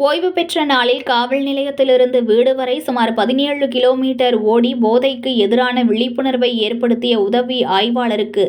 ஓய்வு பெற்ற நாளில் காவல் நிலையத்திலிருந்து வீடு வரை சுமார் பதினேழு கிலோமீட்டர் ஓடி போதைக்கு எதிரான விழிப்புணர்வை ஏற்படுத்திய உதவி ஆய்வாளருக்கு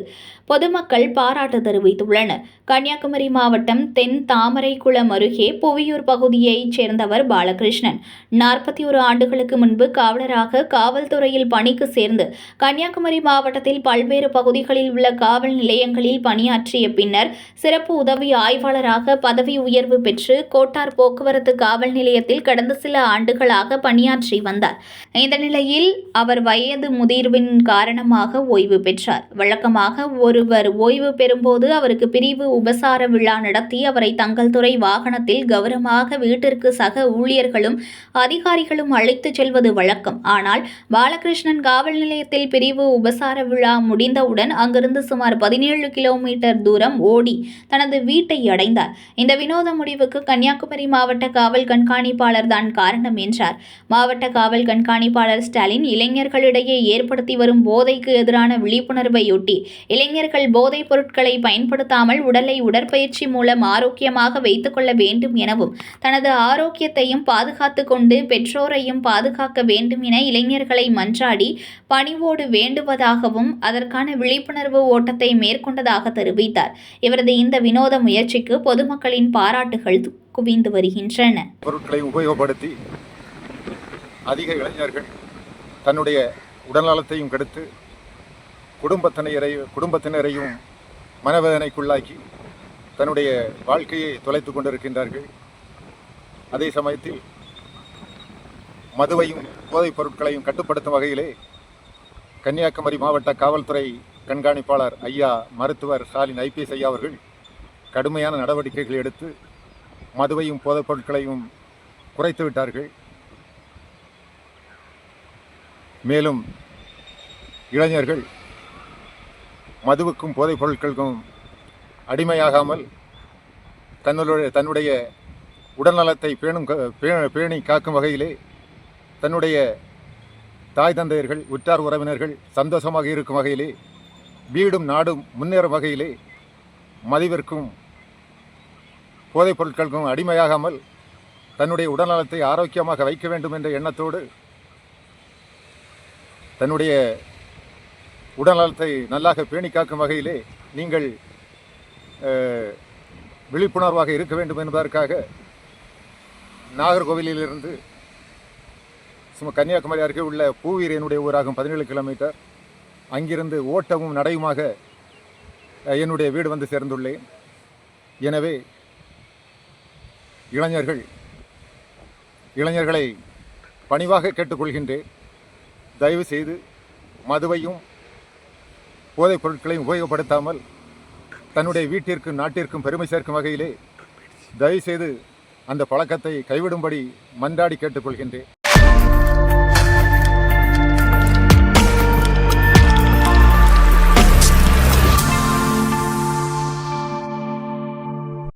பொதுமக்கள் பாராட்டு தெரிவித்துள்ளனர். கன்னியாகுமரி மாவட்டம் தென் தாமரைக்குளம் அருகே புவியூர் பகுதியைச் சேர்ந்தவர் பாலகிருஷ்ணன். நாற்பத்தி ஒரு ஆண்டுகளுக்கு முன்பு காவலராக காவல்துறையில் பணிக்கு சேர்ந்து கன்னியாகுமரி மாவட்டத்தில் பல்வேறு பகுதிகளில் உள்ள காவல் நிலையங்களில் பணியாற்றிய பின்னர் சிறப்பு உதவி ஆய்வாளராக பதவி உயர்வு பெற்று கோட்டார் போக்குவரத்து காவல் நிலையத்தில் கடந்த சில ஆண்டுகளாக பணியாற்றி வந்தார். இந்த நிலையில் அவர் வயது முதிர்வின் காரணமாக ஓய்வு பெற்றார். வழக்கமாக ஒரு ஒருவர் ஓய்வு பெறும்போது அவருக்கு பிரிவு உபசார விழா நடத்தி அவரை தங்கள் துறை வாகனத்தில் கௌரவமாக வீட்டிற்கு சக ஊழியர்களும் அதிகாரிகளும் அழைத்துச் செல்வது வழக்கம். ஆனால் பாலகிருஷ்ணன் காவல் நிலையத்தில் பிரிவு உபசார விழா முடிந்தவுடன் அங்கிருந்து சுமார் பதினேழு கிலோமீட்டர் தூரம் ஓடி தனது வீட்டை அடைந்தார். இந்த வினோத முடிவுக்கு கன்னியாகுமரி மாவட்ட காவல் கண்காணிப்பாளர் தான் காரணம் என்றார். மாவட்ட காவல் கண்காணிப்பாளர் ஸ்டாலின் இளைஞர்களிடையே ஏற்படுத்தி வரும் போதைக்கு எதிரான விழிப்புணர்வையொட்டி இளைஞர்கள் போதைப் பொருட்களை பயன்படுத்தாமல் உடலை உடற்பயிற்சி மூலம் ஆரோக்கியமாக வைத்துக்கொள்ள வேண்டும் எனவும் தனது ஆரோக்கியத்தையும் பாதுகாத்து கொண்டு பெற்றோரையும் பாதுகாக்க வேண்டும் என இளைஞர்களை மன்றாடி பணிவோடு வேண்டுவதாகவும் அதற்கான விழிப்புணர்வு ஓட்டத்தை மேற்கொண்டதாக தெரிவித்தார். இவரது இந்த வினோத முயற்சிக்கு பொதுமக்களின் பாராட்டுகள் குவிந்து வருகின்றன. பொருட்களை உபயோகப்படுத்தி அதிக இளைஞர்கள் தன்னுடைய உடல்நலத்தையும் கெடுத்து குடும்பத்தினரை குடும்பத்தினரையும் மனவேதனைக்குள்ளாக்கி தன்னுடைய வாழ்க்கையை தொலைத்து கொண்டிருக்கின்றார்கள். அதே சமயத்தில் மதுவையும் போதைப் பொருட்களையும் கட்டுப்படுத்தும் வகையிலே கன்னியாகுமரி மாவட்ட காவல்துறை கண்காணிப்பாளர் ஐயா மருத்துவர் ஸ்டாலின் ஐபிஎஸ் ஐயா அவர்கள் கடுமையான நடவடிக்கைகள் எடுத்து மதுவையும் போதைப் பொருட்களையும் குறைத்து விட்டார்கள். மேலும் இளைஞர்கள் மதுவுக்கும் போதைப் பொருட்களுக்கும் அடிமையாகாமல் தன்னுடைய தன்னுடைய உடல்நலத்தை பேணும் க- பேணி காக்கும் வகையிலே தன்னுடைய தாய் தந்தையர்கள் உற்றார் உறவினர்கள் சந்தோஷமாக இருக்கும் வகையிலே வீடும் நாடும் முன்னேறும் வகையிலே மதிவிற்கும் போதைப் பொருட்களுக்கும் அடிமையாகாமல் தன்னுடைய உடல்நலத்தை ஆரோக்கியமாக வைக்க வேண்டும் என்ற எண்ணத்தோடு தன்னுடைய உடல்நலத்தை நல்லாக பேணி காக்கும் வகையிலே நீங்கள் விழிப்புணர்வாக இருக்க வேண்டும் என்பதற்காக நாகர்கோவிலிலிருந்து சும்மா கன்னியாகுமரி அருகே உள்ள பூவீரனுடைய ஊராகும் பதினேழு கிலோமீட்டர். அங்கிருந்து ஓட்டமும் நடையுமாக என்னுடைய வீடு வந்து சேர்ந்துள்ளேன். எனவே இளைஞர்கள் இளைஞர்களை பணிவாக கேட்டுக்கொள்கின்றேன். தயவு செய்து மதுவையும் போதைப் பொருட்களையும் உபயோகப்படுத்தாமல் தன்னுடைய வீட்டிற்கும் நாட்டிற்கும் பெருமை சேர்க்கும் வகையிலே தயவுசெய்து அந்த பழக்கத்தை கைவிடும்படி மன்றாடி கேட்டுக்கொள்கின்றேன்.